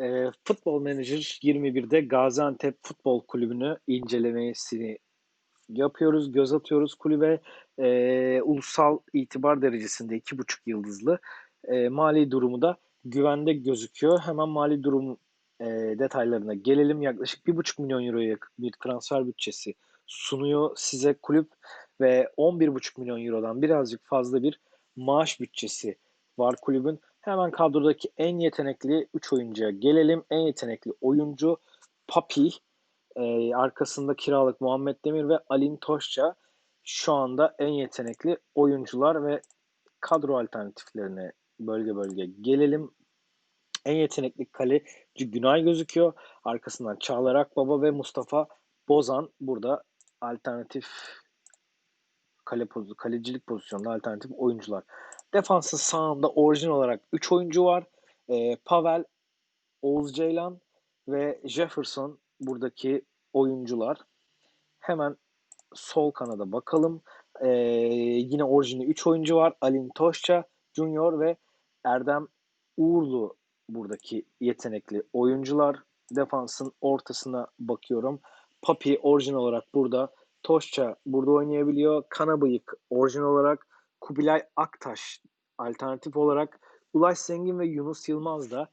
Eee, Futbol Manager 21'de Gaziantep Futbol Kulübü'nü incelemesini yapıyoruz, göz atıyoruz kulübe. Eee, ulusal itibar derecesinde 2,5 yıldızlı. Eee, mali durumu da güvende gözüküyor. Hemen mali durum eee, detaylarına gelelim. Yaklaşık 1,5 milyon euroya yakın bir transfer bütçesi sunuyor size kulüp ve 11,5 milyon eurodan birazcık fazla bir maaş bütçesi var kulübün. Hemen kadrodaki en yetenekli 3 oyuncuya gelelim. En yetenekli oyuncu Papi, e, arkasında kiralık Muhammed Demir ve Alin Toşça şu anda en yetenekli oyuncular ve kadro alternatiflerine bölge bölge gelelim. En yetenekli kaleci Günay gözüküyor. Arkasından Çağlar Akbaba ve Mustafa Bozan burada alternatif kale poz kalecilik pozisyonunda alternatif oyuncular. Defansın sağında orijin olarak 3 oyuncu var. E, Pavel, Oğuz Ceylan ve Jefferson buradaki oyuncular. Hemen sol kanada bakalım. E, yine orijinli 3 oyuncu var. Alin Toşça Junior ve Erdem Uğurlu buradaki yetenekli oyuncular. Defansın ortasına bakıyorum. Papi orijin olarak burada. Toşça burada oynayabiliyor. Kanabıyık orijin olarak. Kubilay Aktaş alternatif olarak. Ulaş Zengin ve Yunus Yılmaz da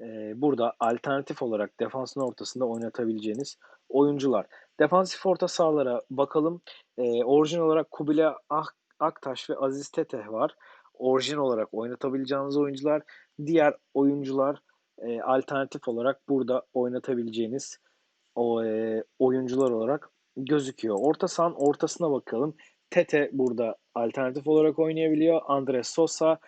e, burada alternatif olarak defansın ortasında oynatabileceğiniz oyuncular. Defansif orta sahalara bakalım. E, orijin olarak Kubilay Aktaş ve Aziz Teteh var. Orijin olarak oynatabileceğiniz oyuncular. Diğer oyuncular e, alternatif olarak burada oynatabileceğiniz o e, oyuncular olarak gözüküyor. Orta sahanın ortasına bakalım. Tete burada alternatif olarak oynayabiliyor. Andres Sosa,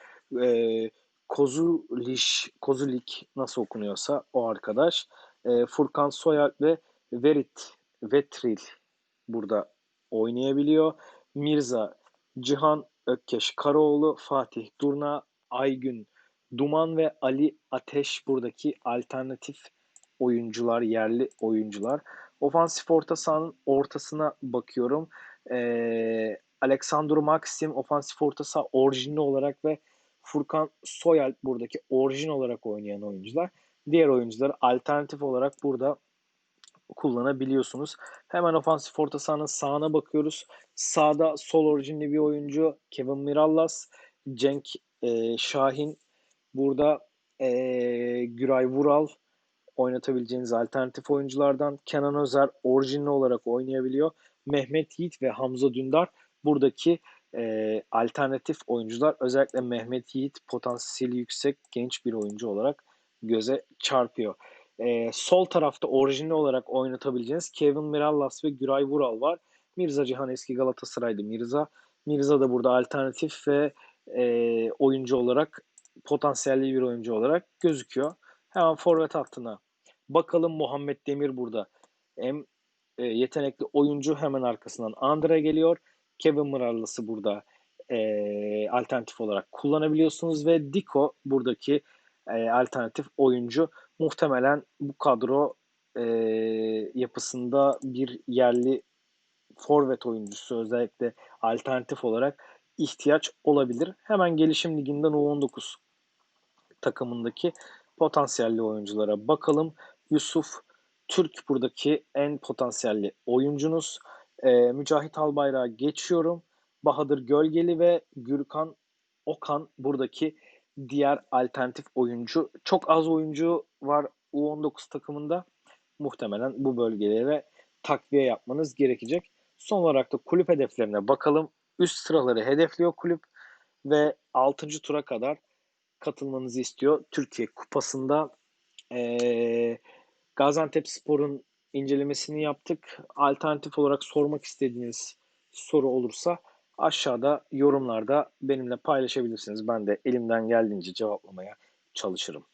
e, Kozuliş, Kozulik nasıl okunuyorsa o arkadaş. E, Furkan Soyalp ve Verit, Vetril burada oynayabiliyor. Mirza, Cihan Ökkeş Karaoğlu, Fatih Durna, Aygün Duman ve Ali Ateş buradaki alternatif oyuncular, yerli oyuncular. Ofansif orta sahanın ortasına bakıyorum. Ee, Alexander Maxim ofansif orta saha orijinli olarak ve Furkan Soyalp buradaki orijin olarak oynayan oyuncular. Diğer oyuncuları alternatif olarak burada kullanabiliyorsunuz. Hemen ofansif orta sahanın sağına bakıyoruz. Sağda sol orijinli bir oyuncu Kevin Mirallas, Cenk e, Şahin, burada e, Güray Vural oynatabileceğiniz alternatif oyunculardan. Kenan Özer orijinli olarak oynayabiliyor. Mehmet Yiğit ve Hamza Dündar buradaki e, alternatif oyuncular. Özellikle Mehmet Yiğit potansiyeli yüksek genç bir oyuncu olarak göze çarpıyor. E, sol tarafta orijinli olarak oynatabileceğiniz Kevin Mirallas ve Güray Vural var. Mirza Cihan eski Galatasaray'dı Mirza. Mirza da burada alternatif ve e, oyuncu olarak potansiyelli bir oyuncu olarak gözüküyor. Hemen forvet hattına bakalım Muhammed Demir burada. Hem e, yetenekli oyuncu hemen arkasından Andre geliyor. Kevin Mirallas'ı burada e, alternatif olarak kullanabiliyorsunuz ve Diko buradaki e, alternatif oyuncu. Muhtemelen bu kadro e, yapısında bir yerli forvet oyuncusu özellikle alternatif olarak ihtiyaç olabilir. Hemen gelişim liginden U19 takımındaki potansiyelli oyunculara bakalım. Yusuf Türk buradaki en potansiyelli oyuncunuz. Ee, Mücahit Albayrak'a geçiyorum. Bahadır Gölgeli ve Gürkan Okan buradaki diğer alternatif oyuncu. Çok az oyuncu var U19 takımında. Muhtemelen bu bölgelere takviye yapmanız gerekecek. Son olarak da kulüp hedeflerine bakalım. Üst sıraları hedefliyor kulüp ve 6. tura kadar katılmanızı istiyor. Türkiye Kupası'nda ee, Gaziantep Spor'un incelemesini yaptık. Alternatif olarak sormak istediğiniz soru olursa aşağıda yorumlarda benimle paylaşabilirsiniz. Ben de elimden geldiğince cevaplamaya çalışırım.